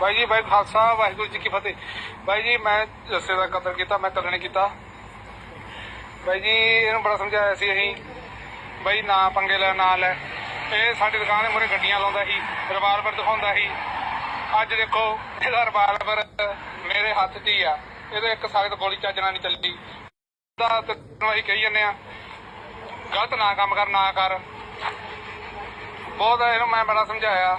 ਬਾਈ ਜੀ, ਬਾਈ ਖਾਲਸਾ, ਵਾਹਿਗੁਰੂ ਜੀ ਕੀ ਫਤਿਹ। ਬਾਈ ਜੀ, ਮੈਂ ਜੱਸੇ ਦਾ ਕਤਲ ਕੀਤਾ, ਮੈਂ ਕਤਲ ਨਹੀਂ ਕੀਤਾ। ਬਾਈ ਜੀ, ਇਹਨੂੰ ਬੜਾ ਸਮਝਾਇਆ ਸੀ ਅਸੀਂ। ਬਾਈ, ਨਾ ਪੰਗੇ ਲੈ, ਨਾ ਲੈ। ਇਹ ਸਾਡੀ ਦੁਕਾਨ ਦੇ ਮੂਹਰੇ ਗੱਡੀਆਂ ਲਾਉਂਦਾ ਸੀ ਰਿਵਾਲਵਰ ਦਿਖਾਉਂਦਾ ਸੀ। ਅੱਜ ਦੇਖੋ, ਇਹਦਾ ਰਿਵਾਲਵਰ ਮੇਰੇ ਹੱਥ 'ਚ ਹੀ ਆ। ਇਹਦੇ ਇੱਕ ਸਖਤ ਗੋਲੀ ਚੱਜਣਾ ਨਹੀਂ ਚੱਲੀ। ਦਾ ਤੇ ਅਸੀਂ ਕਹੀ ਜੰਨੇ ਆ, ਗਲਤ ਨਾ ਕੰਮ ਕਰ, ਨਾ ਕਰ। ਬਹੁਤ ਇਹਨੂੰ ਮੈਂ ਬੜਾ ਸਮਝਾਇਆ।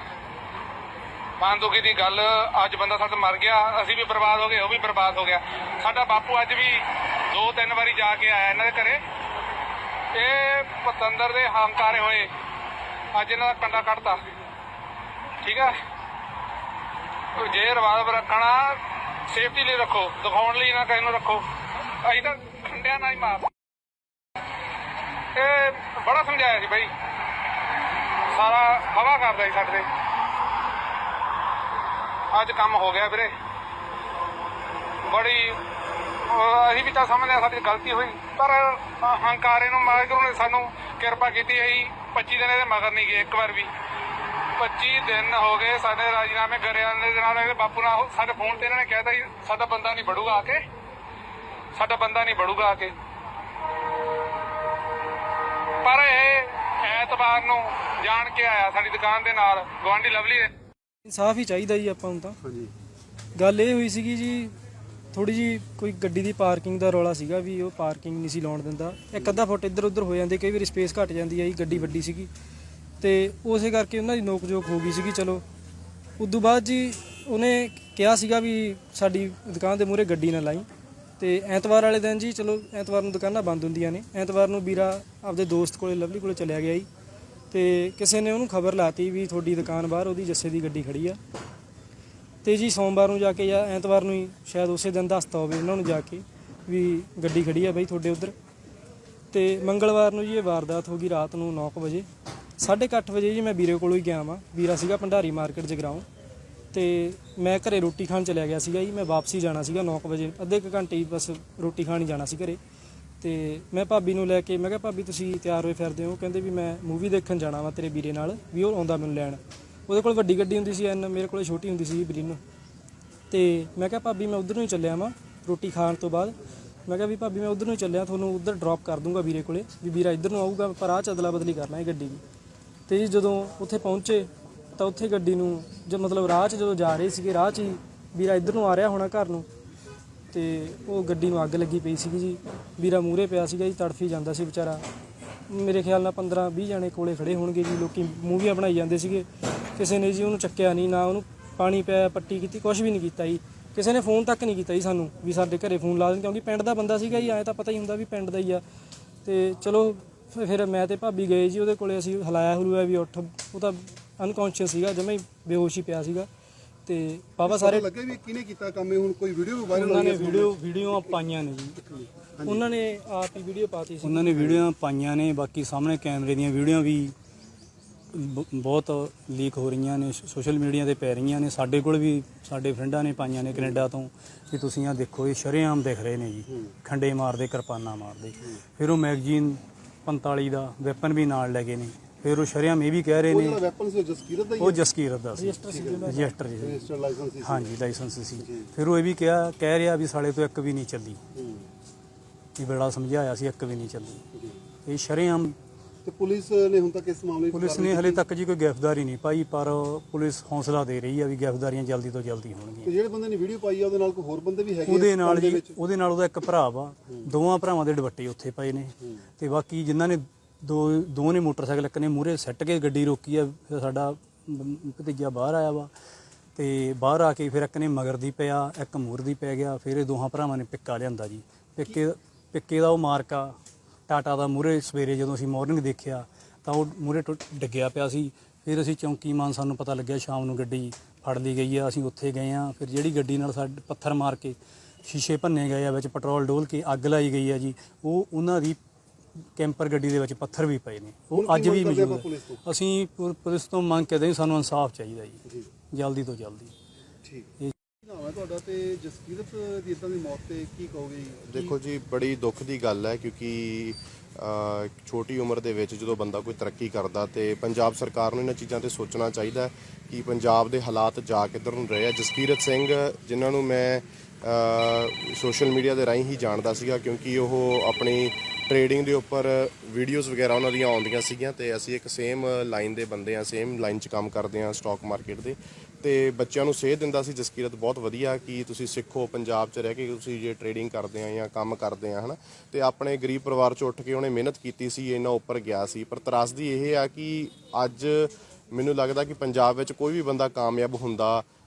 ਮਨ ਦੁਖੀ ਦੀ ਗੱਲ, ਅੱਜ ਬੰਦਾ ਸਾਡਾ ਮਰ ਗਿਆ, ਅਸੀਂ ਵੀ ਬਰਬਾਦ ਹੋ ਗਏ, ਉਹ ਵੀ ਬਰਬਾਦ ਹੋ ਗਿਆ। ਸਾਡਾ ਬਾਪੂ ਅੱਜ ਵੀ ਦੋ ਤਿੰਨ ਵਾਰੀ ਜਾ ਕੇ ਆਇਆ ਇਹਨਾਂ ਦੇ ਘਰੇ। ਇਹ ਪਤੰਦਰ ਦੇ ਹੰਕਾਰੇ ਹੋਏ, ਅੱਜ ਇਹਨਾਂ ਦਾ ਕੰਡਾ ਕੱਢਤਾ। ਠੀਕ ਆ? ਜੇ ਰਿਵਾਲਵਰ ਰੱਖਣਾ ਸੇਫਟੀ ਲਈ ਰੱਖੋ, ਦਿਖਾਉਣ ਲਈ ਨਾ ਕਿਸੇ ਨੂੰ ਰੱਖੋ। ਅਸੀਂ ਤਾਂ ਖੰਡਿਆਂ ਨਾ ਹੀ ਮਾਰ ਇਹ ਬੜਾ ਸਮਝਾਇਆ ਸੀ ਬਾਈ। ਸਾਰਾ ਹਵਾ ਕਰਦਾ ਸੀ ਸਾਡੇ ਤੇ। ਅੱਜ ਕੰਮ ਹੋ ਗਿਆ ਵੀਰੇ। ਬੜੀ ਅਸੀਂ ਵੀ ਤਾਂ ਸਮਝਦੇ ਹਾਂ ਸਾਡੀ ਗਲਤੀ ਹੋਈ, ਪਰ ਹੰਕਾਰੇ ਨੂੰ ਮਾਲਕ ਨੇ ਸਾਨੂੰ ਕਿਰਪਾ ਕੀਤੀ ਹੈ 25 ਦਿਨ ਇਹਦੇ ਮਗਰ ਨਹੀਂ ਗਏ ਇੱਕ ਵਾਰ ਵੀ। 25 ਦਿਨ ਹੋ ਗਏ ਸਾਡੇ ਰਾਜੀਨਾਮੇ ਕਰਿਆ ਦੇ ਨਾਲ ਇਹਦੇ ਬਾਪੂ ਨਾਲ ਸਾਡੇ ਫੋਨ ਤੇ ਇਹਨਾਂ ਨੇ ਕਹਿਤਾ ਸੀ ਸਾਡਾ ਬੰਦਾ ਨਹੀਂ ਬੜੂਗਾ ਆ ਕੇ। ਸਾਡਾ ਬੰਦਾ ਨਹੀਂ ਬੜੂਗਾ ਆ ਕੇ। ਪਰ ਇਹ ਐਤਵਾਰ ਨੂੰ ਜਾਣ ਕੇ ਆਇਆ ਸਾਡੀ ਦੁਕਾਨ ਦੇ ਨਾਲ ਗਵਾਂਢੀ ਲਵਲੀ ਦੇ। ਇਨਸਾਫ ਹੀ ਚਾਹੀਦਾ ਜੀ ਆਪਾਂ ਨੂੰ ਤਾਂ। ਹਾਂਜੀ। ਗੱਲ ਇਹ ਹੋਈ ਸੀਗੀ ਜੀ ਥੋੜੀ ਜੀ ਕੋਈ ਗੱਡੀ ਦੀ ਪਾਰਕਿੰਗ ਦਾ ਰੌਲਾ ਸੀਗਾ ਵੀ ਉਹ ਪਾਰਕਿੰਗ ਨਹੀਂ ਸੀ ਲਾਉਣ ਦਿੰਦਾ। ਇੱਕ ਅੱਧਾ ਫੁੱਟ ਇੱਧਰ ਉੱਧਰ ਹੋ ਜਾਂਦੇ ਕਈ ਵਾਰੀ ਸਪੇਸ ਘਟ ਜਾਂਦੀ ਹੈ ਜੀ ਗੱਡੀ ਵੱਡੀ ਸੀਗੀ। ਤੇ ਉਸੇ ਕਰਕੇ ਉਹਨਾਂ ਦੀ ਨੋਕ ਜੋਕ ਹੋ ਗਈ ਸੀਗੀ ਚਲੋ। ਉਦੋਂ ਬਾਅਦ ਜੀ ਉਹਨੇ ਕਿਹਾ ਸੀਗਾ ਵੀ ਸਾਡੀ ਦੁਕਾਨ ਦੇ ਮੂਹਰੇ ਗੱਡੀ ਨਾ ਲਾਈ। ਤੇ ਐਤਵਾਰ ਵਾਲੇ ਦਿਨ ਜੀ ਚਲੋ ਐਤਵਾਰ ਨੂੰ ਦੁਕਾਨਾਂ ਬੰਦ ਹੁੰਦੀਆਂ ਨੇ। ਐਤਵਾਰ ਨੂੰ ਵੀਰਾ ਆਪਦੇ ਦੋਸਤ ਕੋਲੇ ਲਵਲੀ ਕੋਲੇ ਚਲਿਆ ਗਿਆ ਜੀ। ਤੇ ਕਿਸੇ ਨੇ ਉਹਨੂੰ ਖਬਰ ਲਾਤੀ ਵੀ ਤੁਹਾਡੀ ਦੁਕਾਨ ਬਾਹਰ ਉਹਦੀ ਜੱਸੇ ਦੀ ਗੱਡੀ ਖੜੀ ਆ। ਤੇ ਜੀ ਸੋਮਵਾਰ ਨੂੰ ਜਾ ਕੇ ਜਾਂ ਐਤਵਾਰ ਨੂੰ ਹੀ ਸ਼ਾਇਦ ਉਸੇ ਦਿਨ ਦੱਸਤਾ ਹੋਵੇ ਉਹਨਾਂ ਨੂੰ ਜਾ ਕੇ ਵੀ ਗੱਡੀ ਖੜੀ ਆ ਬਈ ਤੁਹਾਡੇ ਉਧਰ। ਤੇ ਮੰਗਲਵਾਰ ਨੂੰ ਜੀ ਇਹ ਵਾਰਦਾਤ ਹੋ ਗਈ ਰਾਤ ਨੂੰ 9 ਵਜੇ। 8:30 ਵਜੇ ਜੀ ਮੈਂ ਵੀਰੇ ਕੋਲੋਂ ਹੀ ਗਿਆ ਵਾਂ। ਵੀਰਾ ਸੀਗਾ ਭੰਡਾਰੀ ਮਾਰਕੀਟ ਜਗਰਾਉਂ। ਤੇ ਮੈਂ ਘਰੇ ਰੋਟੀ ਖਾਣ ਚਲਿਆ ਗਿਆ ਸੀਗਾ ਜੀ। ਮੈਂ ਵਾਪਸੀ ਜਾਣਾ ਸੀਗਾ 9 ਵਜੇ। ਅੱਧੇ ਕੁ ਘੰਟੇ ਹੀ ਬਸ ਰੋਟੀ ਖਾਣ ਹੀ ਜਾਣਾ ਸੀ ਘਰੇ। ਤੇ ਮੈਂ ਭਾਬੀ ਨੂੰ ਲੈ ਕੇ, ਮੈਂ ਕਿਹਾ, ਭਾਬੀ, ਤੁਸੀਂ ਤਿਆਰ ਹੋਏ ਫਿਰਦੇ ਹੋ। ਕਹਿੰਦੇ ਵੀ, ਮੈਂ ਮੂਵੀ ਦੇਖਣ ਜਾਣਾ ਵਾ ਤੇਰੇ ਵੀਰੇ ਨਾਲ। ਵੀ ਉਹ ਆਉਂਦਾ ਮੈਨੂੰ ਲੈਣ। ਉਹਦੇ ਕੋਲ ਵੱਡੀ ਗੱਡੀ ਹੁੰਦੀ ਸੀ, ਐਨ ਮੇਰੇ ਕੋਲ ਛੋਟੀ ਹੁੰਦੀ ਸੀ ਬਰੀਨੋ ਤੇ ਮੈਂ ਕਿਹਾ, ਭਾਬੀ, ਮੈਂ ਉਧਰ ਨੂੰ ਹੀ ਚੱਲਿਆ ਵਾਂ ਰੋਟੀ ਖਾਣ ਤੋਂ ਬਾਅਦ। ਮੈਂ ਕਿਹਾ, ਵੀ ਭਾਬੀ, ਮੈਂ ਉਧਰ ਨੂੰ ਹੀ ਚੱਲਿਆ, ਤੁਹਾਨੂੰ ਉਧਰ ਡ੍ਰੌਪ ਕਰ ਦੂੰਗਾ ਵੀਰੇ ਕੋਲੇ। ਵੀ ਵੀਰਾ ਇੱਧਰ ਨੂੰ ਆਊਗਾ, ਪਰ ਆਹ ਚ ਅਦਲਾ ਬਦਲੀ ਕਰਨਾ ਲਾਂਗੇ ਗੱਡੀ ਦੀ। ਤੇ ਜੀ ਜਦੋਂ ਉੱਥੇ ਪਹੁੰਚੇ, ਤਾਂ ਉੱਥੇ ਗੱਡੀ ਨੂੰ, ਜੋ ਮਤਲਬ ਰਾਹ 'ਚ ਜਦੋਂ ਜਾ ਰਹੇ ਸੀਗੇ, ਰਾਹ 'ਚ ਹੀ ਵੀਰਾ ਇੱਧਰ ਨੂੰ ਆ ਰਿਹਾ ਹੋਣਾ ਘਰ ਨੂੰ। ਤੇ ਉਹ ਗੱਡੀ ਨੂੰ ਅੱਗ ਲੱਗੀ ਪਈ ਸੀਗੀ ਜੀ। ਵੀਰਾ ਮੂਹਰੇ ਪਿਆ ਸੀਗਾ ਜੀ, ਤੜਫੀ ਜਾਂਦਾ ਸੀ ਵਿਚਾਰਾ। ਮੇਰੇ ਖਿਆਲ ਨਾਲ 15 20 ਜਣੇ ਕੋਲੇ ਖੜੇ ਹੋਣਗੇ ਜੀ, ਲੋਕੀ ਮੂਵੀਆਂ ਬਣਾਈ ਜਾਂਦੇ ਸੀਗੇ। ਕਿਸੇ ਨੇ ਜੀ ਉਹਨੂੰ ਚੱਕਿਆ ਨਹੀਂ, ਨਾ ਉਹਨੂੰ ਪਾਣੀ ਪਿਆ, ਪੱਟੀ ਕੀਤੀ ਕੁਝ ਵੀ ਨਹੀਂ ਕੀਤਾ ਜੀ। ਕਿਸੇ ਨੇ ਫੋਨ ਤੱਕ ਨਹੀਂ ਕੀਤਾ ਜੀ ਸਾਨੂੰ ਵੀ ਸਾਡੇ ਘਰੇ ਫੋਨ ਲਾ ਦੇਣ, ਕਿਉਂਕਿ ਪਿੰਡ ਦਾ ਬੰਦਾ ਸੀਗਾ ਜੀ, ਐਂ ਤਾਂ ਪਤਾ ਹੀ ਹੁੰਦਾ ਵੀ ਪਿੰਡ ਦਾ ਹੀ ਆ। ਤੇ ਚਲੋ ਫਿਰ- ਮੈਂ ਤੇ ਭਾਬੀ ਗਏ ਜੀ, ਉਹਦੇ ਕੋਲੇ ਅਸੀਂ ਹਲਾਇਆ ਹਲੂਆ ਵੀ ਉੱਠ, ਉਹ ਤਾਂ ਅਨਕੌਂਸ਼ੀਅਸ ਸੀਗਾ, ਜਮਾ ਹੀ ਬੇਹੋਸ਼ ਹੀ ਪਿਆ ਸੀਗਾ। ਤੇ ਬਾਬਾ ਸਾਰੇ ਲੱਗੇ ਵੀ ਕਿਹਨੇ ਕੀਤਾ ਕੰਮ? ਇਹ ਹੁਣ ਕੋਈ ਵੀਡੀਓ ਵੀ ਵਾਇਰਲ ਉਹਨਾਂ ਹੋਈ ਨੇ ਵੀਡੀਓ ਵੀਡੀਓਆਂ ਪਾਈਆਂ ਨੇ ਜੀ। ਉਹਨਾਂ ਨੇ ਆਪ ਹੀ ਵੀਡੀਓ ਪਾਤੀ ਸੀ। ਉਹਨਾਂ ਨੇ ਵੀਡੀਓਆਂ ਪਾਈਆਂ ਨੇ ਬਾਕੀ ਸਾਹਮਣੇ ਕੈਮਰੇ ਦੀਆਂ ਵੀਡੀਓ ਵੀ ਬ- ਬਹੁਤ ਲੀਕ ਹੋ ਰਹੀਆਂ ਨੇ ਸੋਸ਼ਲ ਮੀਡੀਆ ਤੇ ਪੈ ਰਹੀਆਂ ਨੇ। ਸਾਡੇ ਕੋਲ ਵੀ ਸਾਡੇ ਫਰੈਂਡਾਂ ਨੇ ਪਾਈਆਂ ਨੇ ਕੈਨੇਡਾ ਤੋਂ ਵੀ ਤੁਸੀਂ ਆ ਦੇਖੋ ਇਹ ਸ਼ਰੇਆਮ ਦਿਖ ਰਹੇ ਨੇ ਜੀ। ਖੰਡੇ ਮਾਰਦੇ ਕਿਰਪਾਨਾਂ ਮਾਰਦੇ। ਫਿਰ ਉਹ ਮੈਗਜ਼ੀਨ 45 ਦਾ ਵੈਪਨ ਵੀ ਨਾਲ ਲੈ ਗਏ ਨੇ। ਫਿਰ ਉਹ ਸ਼ਰੇਆਮ ਇਹ ਵੀ ਕਹਿ ਰਹੇ ਉਹ ਨੇ ਜਿਹੜਾ ਵੈਪਨ ਸੀ ਉਹ ਜਸਕੀਰਤ ਦਾ ਹੀ ਉਹ ਜਸਕੀਰਤ ਦਾ ਸੀ। ਰਜਿਸਟਰ ਸੀ ਰਜਿਸਟਰਡ ਲਾਇਸੈਂਸ ਸੀ। ਹਾਂਜੀ ਲਾਇਸੈਂਸ ਸੀ। ਫਿਰ ਉਹ ਇਹ ਵੀ ਕਿਹਾ ਕਹਿ ਰਿਹਾ ਵੀ ਸਾਲੇ ਤੋਂ ਇੱਕ ਵੀ ਨਹੀਂ ਚੱਲੀ। ਹੂੰ। ਵੀ ਬੜਾ ਸਮਝਾਇਆ ਸੀ ਇੱਕ ਵੀ ਨਹੀਂ ਚੱਲੀ। ਜੀ। ਇਹ ਸ਼ਰੇਆਮ ਤੇ ਪੁਲਿਸ ਨੇ ਹੁਣ ਤੱਕ ਇਸ ਮਾਮਲੇ 'ਚ ਪੁਲਿਸ ਨੇ ਹਲੇ ਤੱਕ ਜੀ ਕੋਈ ਗ੍ਰਿਫਤਾਰੀ ਨਹੀਂ ਪਾਈ ਪਰ ਪੁਲਿਸ ਹੌਸਲਾ ਦੇ ਰਹੀ ਆ ਵੀ ਗ੍ਰਿਫਤਾਰੀਆਂ ਜਲਦੀ ਤੋਂ ਜਲਦੀ ਤੇ ਹੋਣਗੀਆਂ ਜਿਹੜੇ ਬੰਦੇ ਨੇ ਵੀਡੀਓ ਪਾਈ ਆ ਉਹਦੇ ਨਾਲ ਕੋਈ ਹੋਰ ਬੰਦੇ ਵੀ ਹੈਗੇ ਆ ਉਹਦੇ ਨਾਲ ਜੀ? ਉਹਦੇ ਨਾਲ ਉਹਦਾ ਇੱਕ ਭਰਾ ਵਾ। ਦੋਵਾਂ ਭਰਾਵਾਂ ਦੇ ਦੁਪੱਟੇ ਉੱਥੇ ਪਏ ਨੇ। ਤੇ ਬਾਕੀ ਜਿਨ੍ਹਾਂ ਨੇ ਦੋ ਦੋ ਨੇ ਮੋਟਰਸਾਈਕਲ, ਇੱਕ ਨੇ ਮੂਹਰੇ ਸੱਟ ਕੇ ਗੱਡੀ ਰੋਕੀ ਆ, ਫਿਰ ਸਾਡਾ ਭਤੀਜਾ ਬਾਹਰ ਆਇਆ ਵਾ। ਤੇ ਬਾਹਰ ਆ ਕੇ ਫਿਰ ਇੱਕ ਨੇ ਮਗਰ ਦੀ ਪਿਆ, ਇੱਕ ਮੂਰ ਦੀ ਪੈ ਗਿਆ, ਫਿਰ ਇਹ ਦੋਹਾਂ ਭਰਾਵਾਂ ਨੇ ਪਿੱਕਾ ਲਿਆਂਦਾ ਜੀ। ਪਿੱਕੇ ਪਿੱਕੇ ਦਾ ਉਹ ਮਾਰਕਾ, ਟਾਟਾ ਦਾ ਮੂਹਰੇ ਸਵੇਰੇ ਜਦੋਂ ਅਸੀਂ ਮਾਰਨਿੰਗ ਦੇਖਿਆ, ਤਾਂ ਉਹ ਮੂਹਰੇ ਟੁੱਟ, ਡਿੱਗਿਆ ਪਿਆ ਸੀ। ਫਿਰ ਅਸੀਂ ਚੌਂਕੀ ਮਾਨ ਸਾਨੂੰ ਪਤਾ ਲੱਗਿਆ ਸ਼ਾਮ ਨੂੰ ਗੱਡੀ ਫੜ ਲਈ ਗਈ ਆ, ਅਸੀਂ ਉੱਥੇ ਗਏ ਆ। ਫਿਰ ਜਿਹੜੀ ਗੱਡੀ ਨਾਲ ਸਾਡੇ, ਪੱਥਰ ਮਾਰ ਕੇ ਸ਼ੀਸ਼ੇ ਭੰਨੇ ਗਏ ਆ, ਵਿੱਚ ਪੈਟਰੋਲ ਡੋਲ ਕੇ ਅੱਗ ਲਾਈ ਗਈ ਆ ਜੀ। ਉਹ ਉਹਨਾਂ ਦੀ ਕੈਂਪਰ ਗੱਡੀ ਦੇ ਵਿੱਚ ਪੱਥਰ ਵੀ ਪਏ ਨੇ ਉਹ ਅੱਜ ਵੀ ਮੌਜੂਦ? ਆ। ਅਸੀਂ ਪੁ- ਪੁਲਿਸ ਤੋਂ ਮੰਗ ਕਰਦੇ ਹਾਂ ਸਾਨੂੰ ਇਨਸਾਫ ਚਾਹੀਦਾ ਜੀ ਜਲਦੀ ਤੋਂ ਜਲਦੀ ਠੀਕ ਇਹ- ਕੀ ਨਾਮ ਹੈ ਤੁਹਾਡਾ ਤੇ ਜਸਕੀਰਤ ਦੀ ਇਦਾਂ ਦੀ ਮੌਤ ਤੇ ਕੀ ਕਹੋਗੇ ਜੀ? ਦੇਖੋ ਜੀ ਬੜੀ ਦੁੱਖ ਦੀ ਗੱਲ ਹੈ ਕਿਉਂਕਿ ਅ, ਛੋਟੀ ਉਮਰ ਦੇ ਵਿੱਚ ਜਦੋਂ ਬੰਦਾ ਕੋਈ ਤਰੱਕੀ ਕਰਦਾ ਤੇ ਪੰਜਾਬ ਸਰਕਾਰ ਨੂੰ ਇਹਨਾਂ ਚੀਜ਼ਾਂ ਤੇ ਸੋਚਣਾ ਚਾਹੀਦਾ ਹੈ ਕਿ ਪੰਜਾਬ ਦੇ ਹਾਲਾਤ ਜਾ ਕਿੱਧਰ ਨੂੰ ਰਹੇ ਆ ਜਸਕੀਰਤ ਸਿੰਘ ਜਿਨ੍ਹਾਂ ਨੂੰ ਮੈਂ ਸੋਸ਼ਲ ਮੀਡੀਆ ਦੇ ਰਾਹੀਂ ਹੀ ਜਾਣਦਾ ਸੀਗਾ ਕਿਉਂਕਿ ਉਹ ਆਪਣੀ ਟ੍ਰੇਡਿੰਗ ਦੇ ਉੱਪਰ ਵੀਡੀਓਜ਼ ਵਗੈਰਾ ਉਹਨਾਂ ਦੀਆਂ ਆਉਂਦੀਆਂ ਸੀਗੀਆਂ ਤੇ ਅਸੀਂ ਇੱਕ ਸੇਮ ਲਾਈਨ ਦੇ ਬੰਦੇ ਆ ਸੇਮ ਲਾਈਨ 'ਚ ਕੰਮ ਕਰਦੇ ਆ ਸਟਾਕ ਮਾਰਕੀਟ ਦੇ। ਤੇ ਬੱਚਿਆਂ ਨੂੰ ਸੇਧ ਦਿੰਦਾ ਸੀ, ਜਸਕੀਰਤ, ਬਹੁਤ ਵਧੀਆ ਕਿ ਤੁਸੀਂ ਸਿੱਖੋ, ਪੰਜਾਬ 'ਚ ਰਹਿ ਕੇ ਤੁਸੀਂ ਜੇ ਟ੍ਰੇਡਿੰਗ ਕਰਦੇ ਆ ਜਾਂ ਕੰਮ ਕਰਦੇ ਆ ਹਨਾ। ਤੇ ਆਪਣੇ ਗਰੀਬ ਪਰਿਵਾਰ 'ਚ ਉੱਠ ਕੇ ਉਹਨੇ ਮਿਹਨਤ ਕੀਤੀ ਸੀ ਇਹਨਾਂ ਉੱਪਰ ਗਿਆ ਸੀ। ਪਰ ਤਰਾਸਦੀ ਇਹ ਆ ਕਿ ਅੱਜ ਮੈਨੂੰ ਲੱਗਦਾ ਕਿ ਪੰਜਾਬ ਵਿੱਚ ਕੋਈ ਵੀ ਬੰਦਾ ਕਾਮਯਾਬ ਹੁੰਦਾ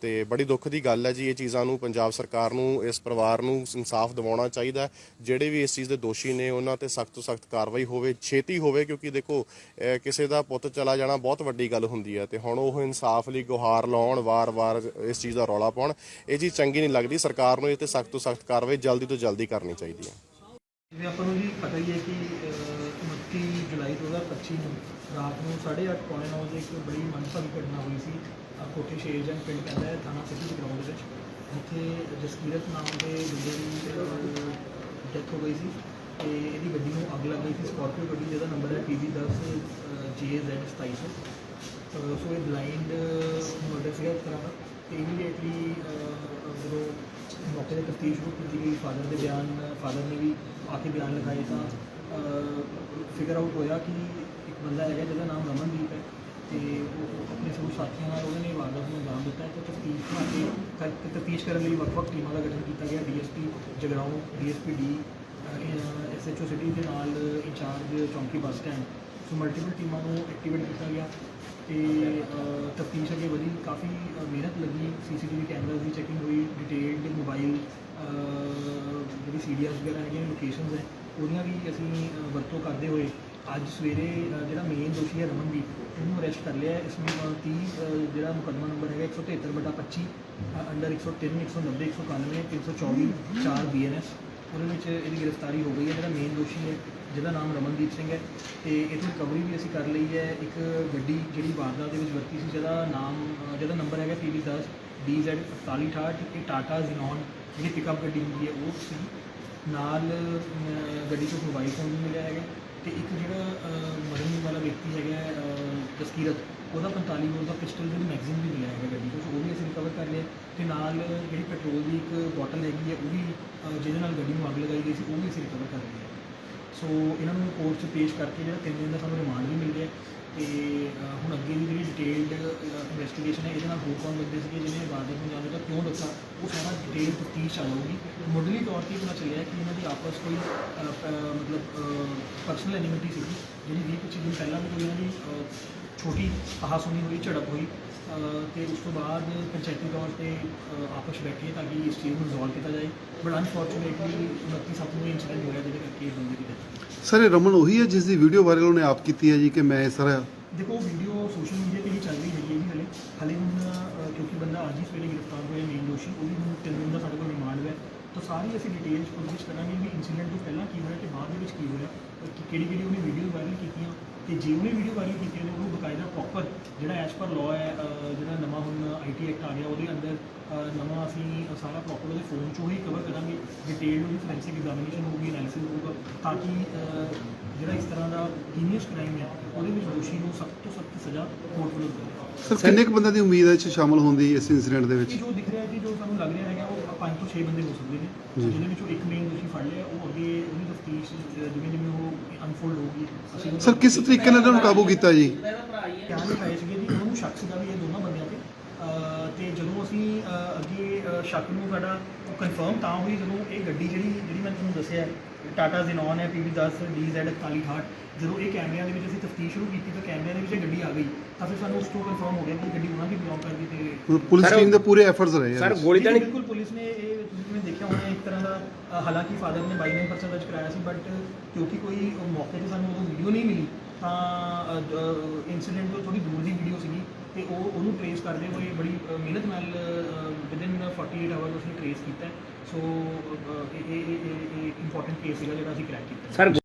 ਤੇ ਬੜੀ ਦੁੱਖ ਦੀ ਗੱਲ ਹੈ ਜੀ, ਇਹ ਚੀਜ਼ਾਂ ਨੂੰ ਪੰਜਾਬ ਸਰਕਾਰ ਨੂੰ, ਇਸ ਪਰਿਵਾਰ ਨੂੰ ਇਨਸਾਫ ਦਿਵਾਉਣਾ ਚਾਹੀਦਾ ਹੈ। ਜਿਹੜੇ ਵੀ ਇਸ ਚੀਜ਼ ਦੇ ਦੋਸ਼ੀ ਨੇ, ਉਹਨਾਂ ਤੇ ਸਖਤ ਤੋਂ ਸਖਤ ਕਾਰਵਾਈ ਹੋਵੇ, ਛੇਤੀ ਹੋਵੇ, ਕਿਉਂਕਿ ਦੇਖੋ ਅਹ ਕਿਸੇ ਦਾ ਪੁੱਤ ਚਲਾ ਜਾਣਾ ਬਹੁਤ ਵੱਡੀ ਗੱਲ ਹੁੰਦੀ ਹੈ ਤੇ ਹੁਣ ਉਹ ਇਨਸਾਫ ਲਈ ਗੁਹਾਰ ਲਾਉਣ, ਵਾਰ-ਵਾਰ ਇਸ ਚੀਜ਼ ਦਾ ਰੌਲਾ ਪਾਉਣ, ਇਹ ਚੀਜ਼ ਚੰਗੀ ਨਹੀਂ ਲੱਗਦੀ ਸਰਕਾਰ ਨੂੰ ਇਹ ਤੇ ਸਖਤ ਤੋਂ ਸਖਤ ਕਾਰਵਾਈ ਜਲਦੀ ਤੋਂ ਜਲਦੀ ਕਰਨੀ ਚਾਹੀਦੀ ਹੈ ਜਿਵੇਂ ਆਪਾਂ ਨੂੰ ਜੀ ਪਤਾ ਹੀ ਹੈ ਕਿ ਅਹ, 29 ਜੁਲਾਈ 2025 ਨੂੰ ਰਾਤ ਨੂੰ 8:30 ਪੌਣੇ 9 ਵਜੇ ਇੱਕ ਬੜੀ ਮੰਦਭਾਗੀ ਘਟਨਾ ਹੋਈ ਸੀ। ਅਹ, ਕੋਠੀ ਸ਼ੇਰਜੰਗ ਪਿੰਡ ਪੈਂਦਾ ਹੈ ਥਾਣਾ ਸਿਟੀ ਗਰਾਊਂਡ ਵਿੱਚ ਜਿੱਥੇ ਜਸਕੀਰਤ ਨਾਮ ਦੇ ਬੰਦੇ ਦੀ ਡੈਥ ਹੋ ਗਈ ਸੀ ਤੇ ਇਹਦੀ ਗੱਡੀ ਨੂੰ ਅੱਗ ਲੱਗ ਗਈ ਸੀ। ਸਕਾਰਪੀਓ ਗੱਡੀ ਜਿਹਦਾ ਨੰਬਰ ਹੈ PB10 JZ 2700 ਅਹ, ਸੋ। ਇਹ ਬਲਾਈਂਡ ਮਰਡਰ ਸੀਗਾ ਇੱਕ ਤਰ੍ਹਾਂ ਦਾ। ਤੇ ਇਮੀਡੀਏਟਲੀ ਜਦੋਂ ਮੌਕੇ ਤੇ ਤਫਤੀਸ਼ ਸ਼ੁਰੂ ਕੀਤੀ ਗਈ। ਫਾਦਰ ਦੇ ਬਿਆਨ ਫਾਦਰ ਨੇ ਵੀ ਆ ਕੇ ਬਿਆਨ ਲਿਖਾਏ ਤਾਂ ਫਿਗਰ ਆਊਟ ਹੋਇਆ ਕਿ ਇੱਕ ਬੰਦਾ ਹੈਗਾ ਜਿਹਦਾ ਨਾਮ ਰਮਨਦੀਪ ਹੈ ਤੇ ਉਹ ਆਪਣੇ ਸਭ ਸਾਥੀਆਂ ਨਾਲ ਉਹਨੇ ਵਾਰਦਾਤ ਨੂੰ ਅੰਜਾਮ ਦਿੱਤਾ ਹੈ ਤੇ ਤਫਤੀਸ਼ ਬਣਾ ਕੇ ਤਫਤੀਸ਼ ਕਰਨ ਲਈ ਵੱਖ-ਵੱਖ ਟੀਮਾਂ ਦਾ ਗਠਨ ਕੀਤਾ ਗਿਆ। DSP Jagraon DSP D SHO city ਦੇ ਨਾਲ ਇੰਚਾਰਜ ਚੌਂਕੀ ਬੱਸ ਸਟੈਂਡ। ਸੋ ਮਲਟੀਪਲ ਟੀਮਾਂ ਨੂੰ ਐਕਟੀਵੇਟ ਕੀਤਾ ਗਿਆ। ਤੇ ਤਫਤੀਸ਼ ਅੱਗੇ ਵਧੀ। ਕਾਫੀ ਮਿਹਨਤ ਲੱਗੀ। ਸੀਸੀਟੀਵੀ ਕੈਮਰਾਜ਼ ਦੀ ਚੈਕਿੰਗ ਹੋਈ ਡਿਟੇਲਡ ਮੋਬਾਈਲ ਜਿਹੜੀ ਸੀਡੀਆਰਸ ਵਗੈਰਾ ਹੈਗੀਆਂ ਲੋਕੇਸ਼ਨਸ ਹੈ ਉਹਦੀਆਂ ਵੀ ਅਸੀਂ ਵਰਤੋਂ ਕਰਦੇ ਹੋਏ ਅੱਜ ਸਵੇਰੇ ਜਿਹੜਾ ਮੇਨ ਦੋਸ਼ੀ ਹੈ ਰਮਨਦੀਪ ਉਹਨੂੰ ਅਰੈਸਟ ਕਰ ਲਿਆ ਇਸ ਨੂੰ ਅ, 30 ਜਿਹੜਾ ਮੁਕੱਦਮਾ ਨੰਬਰ ਹੈਗਾ 173 ਬਟਾ 25 ਅੰਡਰ 103 190 191 324 4 ਬੀਐਨਐਸ ਉਹਦੇ ਵਿੱਚ ਇਹਦੀ ਗ੍ਰਿਫਤਾਰੀ ਹੋ ਗਈ ਹੈ। ਜਿਹੜਾ ਮੇਨ ਦੋਸ਼ੀ ਹੈ ਜਿਹਦਾ ਨਾਮ ਰਮਨਦੀਪ ਸਿੰਘ ਹੈ ਤੇ ਇਹਦੀ ਰਿਕਵਰੀ ਵੀ ਅਸੀਂ ਕਰ ਲਈ ਹੈ। ਇੱਕ ਗੱਡੀ ਜਿਹੜੀ ਵਾਰਦਾਤ ਦੇ ਵਿੱਚ ਵਰਤੀ ਸੀ ਜਿਹਦਾ ਨਾਮ ਜਿਹਦਾ ਨੰਬਰ ਹੈਗਾ PB10 DZ 4768 ਇਹ ਟਾਟਾ ਜ਼ੀਨੋਨ ਜਿਹੜੀ ਪਿਕਅਪ ਗੱਡੀ ਹੁੰਦੀ ਹੈ ਉਹ ਸੀ। ਨਾਲ ਗੱਡੀ ਤੋਂ ਮੋਬਾਈਲ ਫੋਨ ਵੀ ਮਿਲਿਆ ਹੈਗਾ ਤੇ ਇੱਕ ਜਿਹੜਾ ਮਰਨ ਵਾਲਾ ਵਿਅਕਤੀ ਹੈਗਾ ਹੈ, ਜਸਕੀਰਤ ਉਹਦਾ 45 ਬੋਰ ਦਾ ਪਿਸਟਲ ਦੀ ਮੈਗਜ਼ੀਨ ਵੀ ਮਿਲਿਆ ਹੈਗਾ ਗੱਡੀ ਤੋਂ ਉਹ ਵੀ ਅਸੀਂ ਰਿਕਵਰ ਕਰ ਲਿਆ। ਤੇ ਨਾਲ ਜਿਹੜੀ ਪੈਟਰੋਲ ਦੀ ਇੱਕ ਬੋਟਲ ਹੈਗੀ ਹੈ ਉਹ ਵੀ ਜਿਹਦੇ ਨਾਲ ਗੱਡੀ ਨੂੰ ਅੱਗ ਲਗਾਈ ਗਈ ਸੀ ਉਹ ਵੀ ਅਸੀਂ ਰਿਕਵਰ ਕਰ ਲਈ ਹੈ ਸੋ ਇਹਨਾਂ ਨੂੰ ਕੋਰਟ 'ਚ ਪੇਸ਼ ਕਰਕੇ ਜਿਹੜਾ ਤਿੰਨ ਦਿਨ ਦਾ ਸਾਨੂੰ ਰਿਮਾਂਡ ਵੀ ਮਿਲ ਗਿਆ ਤੇ ਅ, ਹੁਣ ਅੱਗੇ ਦੀ ਜਿਹੜੀ ਡਿਟੇਲਡ ਇਨਵੈਸਟੀਗੇਸ਼ਨ ਹੈ ਇਹਦੇ ਨਾਲ ਹੋਰ ਕੌਣ ਬੰਦੇ ਸੀਗੇ ਜਿਹਨੇ ਵਾਰਦਾਤ ਨੂੰ ਜਾਣਦਾ ਕਿਉਂ ਦੱਸਿਆ? ਉਹ ਸਾਰਾ ਡਿਟੇਲ ਤਫਤੀਸ਼ ਆ ਜਾਊਗੀ ਮੁੱਢਲੀ ਤੌਰ ਤੇ ਇਹ ਪਤਾ ਚੱਲਿਆ ਕਿ ਇਹਨਾਂ ਦੀ ਆਪਸ ਕੋਈ ਅ, ਪ- ਮਤਲਬ ਪਰਸਨਲ ਐਨਿਮਿਟੀ ਸੀਗੀ ਜਿਹੜੀ 20 25 ਦਿਨ ਪਹਿਲਾਂ ਵੀ ਕੋਈ ਇਹਨਾਂ ਦੀ ਅ, ਛੋਟੀ ਕਹਾਸੁਣੀ ਹੋਈ ਝੜਪ ਹੋਈ। ਤੇ ਉਸ ਤੋਂ ਬਾਅਦ ਪੰਚਾਇਤੀ ਤੌਰ ਤੇ ਆਪਸ ਬੈਠੇ ਤਾਂ ਕਿ ਇਸ ਚੀਜ਼ ਨੂੰ ਰਿਜ਼ੋਲਵ ਕੀਤਾ ਜਾਏ। ਬਟ ਅਨਫੋਰਚੂਨੇਟਲੀ 29 ਸੱਤ ਨੂੰ ਇੰਸੀਡੈਂਟ ਹੋਇਆ ਜਿਹਦੇ ਕਰਕੇ ਇਹ ਬੰਦੇ ਦੀ ਹੋਈ। ਸਰ ਇਹ ਰਮਨ ਉਹੀ ਹੈ ਜਿਸ ਦੀ ਵੀਡੀਓ ਵਾਇਰਲ ਉਹਨੇ ਆਪ ਕੀਤੀ ਹੈ ਜੀ ਕਿ ਮੈਂ ਤਰ੍ਹਾਂ ਦੇਖੋ ਵੀਡੀਓ ਸੋਸ਼ਲ ਮੀਡੀਆ ਤੇ ਹੀ ਚੱਲ ਰਹੀ ਹੈਗੀ ਹੈ ਜੀ ਹਲੇ। ਹਲੇ ਹੁਣ ਕਿਉਂਕਿ ਬੰਦਾ ਅੱਜ ਹੀ ਸਵੇਰੇ ਗ੍ਰਿਫਤਾਰ ਹੋਇਆ ਮੇਨ ਦੋਸ਼ੀ। ਉਹਦੀ ਹੁਣ ਤਿੰਨ ਦਿਨ ਦਾ ਸਾਡੇ ਕੋਲ ਰਿਮਾਂਡ ਹੈ। ਤਾਂ ਸਾਰੀ ਅਸੀਂ ਡਿਟੇਲ ਪੁੱਛਗਿੱਛ ਕਰਾਂਗੇ ਵੀ ਇਨਸੀਡੈਂਟ ਤੋਂ ਪਹਿਲਾਂ ਕੀ ਹੋਇਆ ਤੇ ਬਾਅਦ ਦੇ ਵਿੱਚ ਕੀ ਹੋਇਆ ਕਿਹੜੀ ਕਿਹੜੀ ਉਹਨੇ ਵੀਡੀਓ ਵਾਇਰਲ ਕੀਤੀਆਂ। ਤੇ ਜੇ ਉਹਨੇ ਵੀਡੀਓ ਵਾਇਰਲ ਕੀਤੀਆਂ ਨੇ ਉਹਨੂੰ ਬਕਾਇਦਾ ਪ੍ਰੋਪਰ ਜਿਹੜਾ ਐਸ ਪਰ ਲਾਅ ਹੈ ਜਿਹੜਾ ਨਵਾਂ ਹੁਣ ਆਈਟੀ ਐਕਟ ਆ ਗਿਆ ਉਹਦੇ ਅੰਦਰ ਨਵਾਂ ਅਸੀਂ ਸਾਰਾ ਪ੍ਰੋਪਰ ਉਹਦੇ ਫੋਨ 'ਚੋਂ ਹੀ ਕਵਰ ਕਰਾਂਗੇ ਡਿਟੇਲ ਉਹਦੀ ਫੋਰੈਂਸਿਕ ਐਗਜ਼ਾਮੀਨੇਸ਼ਨ ਹੋਊਗੀ ਐਨਾਲਿਸਿਸ ਹੋਊਗਾ ਤਾਂ ਕਿ ਜਿਹੜਾ ਇਸ ਤਰ੍ਹਾਂ ਦਾ ਹੀਨੀਅਸ ਕ੍ਰਾਈਮ ਹੈ ਉਹਦੇ ਵਿੱਚ ਦੋਸ਼ੀ ਨੂੰ ਸਖਤ ਤੋਂ ਸਖਤ ਸਜ਼ਾ ਕੋਰਟ ਵੱਲੋਂ ਸਰ ਕਿੰਨੇ ਕੁ ਬੰਦਿਆਂ ਦੀ ਉਮੀਦ ਹੈ ਇਹ 'ਚ ਸ਼ਾਮਲ ਹੋਣ ਦੀ ਇਸ ਇਨਸੀਡੈਂਟ ਦੇ ਵਿੱਚ? ਜੋ ਦਿਖ ਰਿਹਾ ਜੀ ਜੋ ਸਾਨੂੰ ਲੱਗ ਰਿਹਾ ਹੈਗਾ ਉਹ ਪੰਜ ਤੋਂ 6 ਬੰਦੇ ਹੋ ਸਕਦੇ ਨੇ। ਜਿਹਦੇ ਵਿੱਚੋਂ ਇੱਕ ਮੇਨ ਦੋਸ਼ੀ ਫੜ ਲਿਆ ਉਹ ਅੱਗੇ ਉਹਦੀ ਤਫਤੀਸ਼ ਜਿਵੇਂ ਜਿਵੇਂ ਉਹ ਅਨਫੋਲਡ ਹੋਊਗੀ ਅਸੀਂ ਸਰ ਕਿਸ ਤਰੀਕੇ ਨਾਲ ਇਹਨਾਂ ਨੂੰ ਕਾਬੂ ਕੀਤਾ ਜੀ? ਧਿਆਨ ਦਿਖਾਏ ਸੀਗੇ ਜੀ ਉਹਨਾਂ ਸ਼ੱਕ ਸੀਗਾ ਵੀ ਇਹ ਦੋਨਾਂ ਬੰਦਿਆਂ ਤੇ। ਤੇ ਜਦੋਂ ਅਸੀਂ ਅੱਗੇ ਸ਼ੱਕ ਨੂੰ ਸਾਡਾ ਕਨਫਰਮ ਤਾਂ ਹੋਈ ਜਦੋਂ ਇਹ ਗੱਡੀ ਜਿਹੜੀ ਜਿਹੜੀ ਮੈਂ ਤੁਹਾਨੂੰ ਦੱਸਿਆ ਟਾਟਾ ਜ਼ੀਨੋਨ ਹੈ PB10 DZ 4168 ਜਦੋਂ ਇਹ ਕੈਮਰਿਆਂ ਦੇ ਵਿੱਚ ਅਸੀਂ ਤਫਤੀਸ਼ ਸ਼ੁਰੂ ਕੀਤੀ ਤਾਂ ਕੈਮਰਿਆਂ ਦੇ ਵਿੱਚ ਇਹ ਗੱਡੀ ਆ ਗਈ। ਤਾਂ ਫਿਰ ਸਾਨੂੰ ਉਸ ਤੋਂ ਕਨਫਰਮ ਹੋ ਗਿਆ ਕਿ ਗੱਡੀ ਉਹਨਾਂ ਦੀ ਬਿਲੋਂਗ ਕਰਦੀ ਤੇ ਪੁਲਿਸ ਟੀਮ ਦੇ ਪੂਰੇ ਐਫਰਟਸ ਰਹੇ ਸਰ ਗੋਲੀ ਤਾਂ ਨਹੀਂ ਬਿਲਕੁਲ ਪੁਲਿਸ ਨੇ ਇਹ ਤੁਸੀਂ ਦੇਖਿਆ ਹੋਣਾ ਇੱਕ ਤਰ੍ਹਾਂ ਦਾ ਹਾਲਾਂਕਿ ਫਾਦਰ ਨੇ 22% ਦਰਜ ਕਰਾਇਆ ਸੀ ਬਟ ਕਿਉਂਕਿ ਕੋਈ ਮੌਕੇ ਤੇ ਸਾਨੂੰ ਉਹ ਵੀਡੀਓ ਨਹੀਂ ਮਿਲੀ ਤਾਂ ਇਨਸੀਡੈਂਟ ਤੋਂ ਥੋੜੀ ਦੂਰ ਦੀ ਵੀਡੀਓ ਸੀਗੀ ਤੇ ਉਹ ਉਹਨੂੰ ਟਰੇਸ ਕਰਦੇ ਹੋਏ ਬੜੀ ਮਿਹਨਤ ਨਾਲ ਵਿਦਿਨ 48 ਆਵਰ ਉਸਨੇ ਟਰੇਸ ਕੀਤਾ। ਸੋ ਅ, ਇਹ ਇਹ ਇੰਪੋਰਟੈਂਟ ਕੇਸ ਸੀਗਾ ਜਿਹੜਾ ਅਸੀਂ ਕ੍ਰੈਕ ਕੀਤਾ। ਸਰ